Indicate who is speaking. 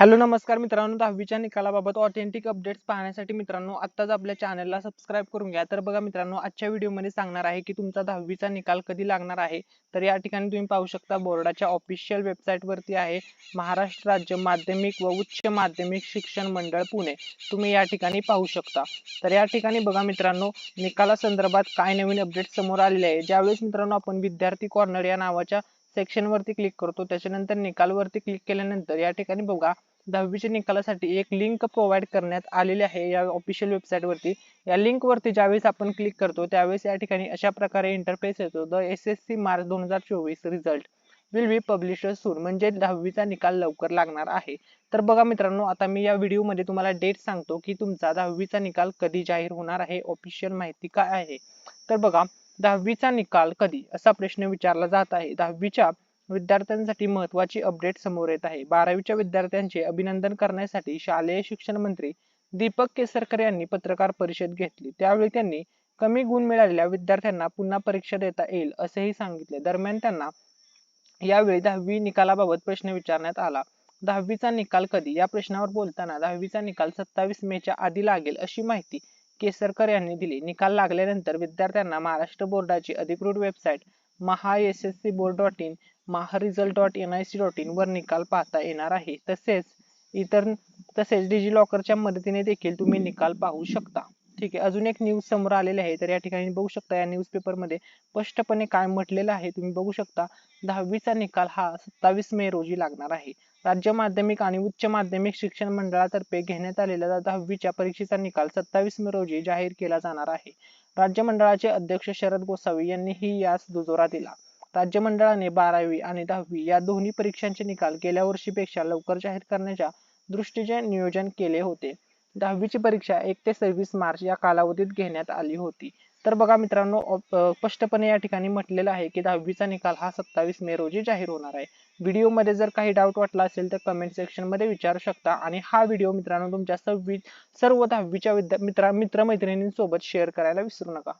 Speaker 1: Hello नमस्कार मित्रांनो. दहावीच्या निकालाबाबत ऑथेंटिक अपडेट्स पाहण्यासाठी मित्रांनो आत्ताच आपल्या चॅनलला सबस्क्राईब करून घ्या. तर बघा मित्रांनो आजच्या व्हिडिओमध्ये सांगणार आहे की तुमचा दहावीचा निकाल कधी लागणार आहे? तर या ठिकाणी तुम्ही पाहू शकता बोर्डाच्या ऑफिशियल वेबसाईटवरती आहे महाराष्ट्र राज्य माध्यमिक व उच्च माध्यमिक शिक्षण मंडळ पुणे. तुम्ही या ठिकाणी पाहू शकता. तर या ठिकाणी बघा मित्रांनो निकाला संदर्भात काय नवीन अपडेट समोर आलेले आहे. ज्यावेळेस मित्रांनो आपण विद्यार्थी कॉर्नर या नावाच्या सेक्शन वरती क्लिक करतो त्याच्यानंतर निकाल वरती क्लिक केल्यानंतर या ठिकाणी बघा दहावीच्या निकालासाठी एक लिंक प्रोव्हाइड करण्यात आलेली आहे या ऑफिशियल वेबसाईट वरती. या लिंक वरती ज्यावेळेस आपण क्लिक करतो त्यावेळेस या ठिकाणी अशा प्रकारे इंटरफेस येतो. The S S C March दोन हजार चोवीस result will be publish soon म्हणजे दहावीचा निकाल लवकर लागणार आहे. तर बघा मित्रांनो आता मी या व्हिडिओमध्ये तुम्हाला डेट सांगतो की तुमचा दहावीचा निकाल कधी जाहीर होणार आहे ऑफिशियल माहिती काय आहे? तर बघा दहावीचा निकाल कधी? असा प्रश्न विचारला जात आहे. दहावीच्या विद्यार्थ्यांसाठी महत्वाची अपडेट समोर येत आहे. बारावीच्या विद्यार्थ्यांचे अभिनंदन करण्यासाठी शालेय शिक्षण मंत्री दीपक केसरकर यांनी पत्रकार परिषद घेतली. त्यावेळी त्यांनी कमी गुण मिळालेल्या विद्यार्थ्यांना पुन्हा परीक्षा देता येईल असेही सांगितले. दरम्यान त्यांना यावेळी दहावी निकालाबाबत प्रश्न विचारण्यात आला. दहावीचा निकाल कधी? या प्रश्नावर बोलताना दहावीचा निकाल सत्तावीस मे च्या आधी लागेल अशी माहिती केसरकर यांनी दिली. निकाल लागल्यानंतर विद्यार्थ्यांना महाराष्ट्र बोर्डाची अधिकृत website Maha S S C board dot in Maha result dot N I C dot in वर निकाल पाहता येणार आहे. तसेच इतर तसेच डिजी लॉकरच्या मदतीने देखील तुम्ही निकाल पाहू शकता. ठीक आहे अजून एक न्यूज समोर आलेली आहे तर या ठिकाणी बघू शकता या न्यूज पेपरमध्ये स्पष्टपणे काय म्हटलेलं आहे तुम्ही बघू शकता दहावीचा निकाल हा सत्तावीस मे रोजी लागणार आहे. राज्य माध्यमिक आणि उच्च माध्यमिक शिक्षण मंडळातर्फे घेण्यात आलेल्या दहावीच्या परीक्षेचा निकाल सत्तावीस मे रोजी जाहीर केला जाणार आहे. राज्य मंडळाचे अध्यक्ष शरद गोसावी यांनीही यास दुजोरा दिला. राज्य मंडळाने बारावी आणि दहावी या दोन्ही परीक्षांचे निकाल गेल्या वर्षीपेक्षा लवकर जाहीर करण्याच्या दृष्टीचे नियोजन केले होते. दहावीची परीक्षा एक ते सव्वीस मार्च या कालावधीत घेण्यात आली होती. तर बघा मित्रांनो स्पष्टपणे या ठिकाणी म्हटलेलं आहे की दहावीचा निकाल हा सत्तावीस मे रोजी जाहीर होणार आहे. व्हिडिओमध्ये जर काही डाऊट वाटला असेल तर कमेंट सेक्शनमध्ये विचारू शकता आणि हा व्हिडिओ मित्रांनो तुमच्या सर्व दहावीच्या विद्या मित्र मित्रमैत्रिणींसोबत शेअर करायला विसरू नका.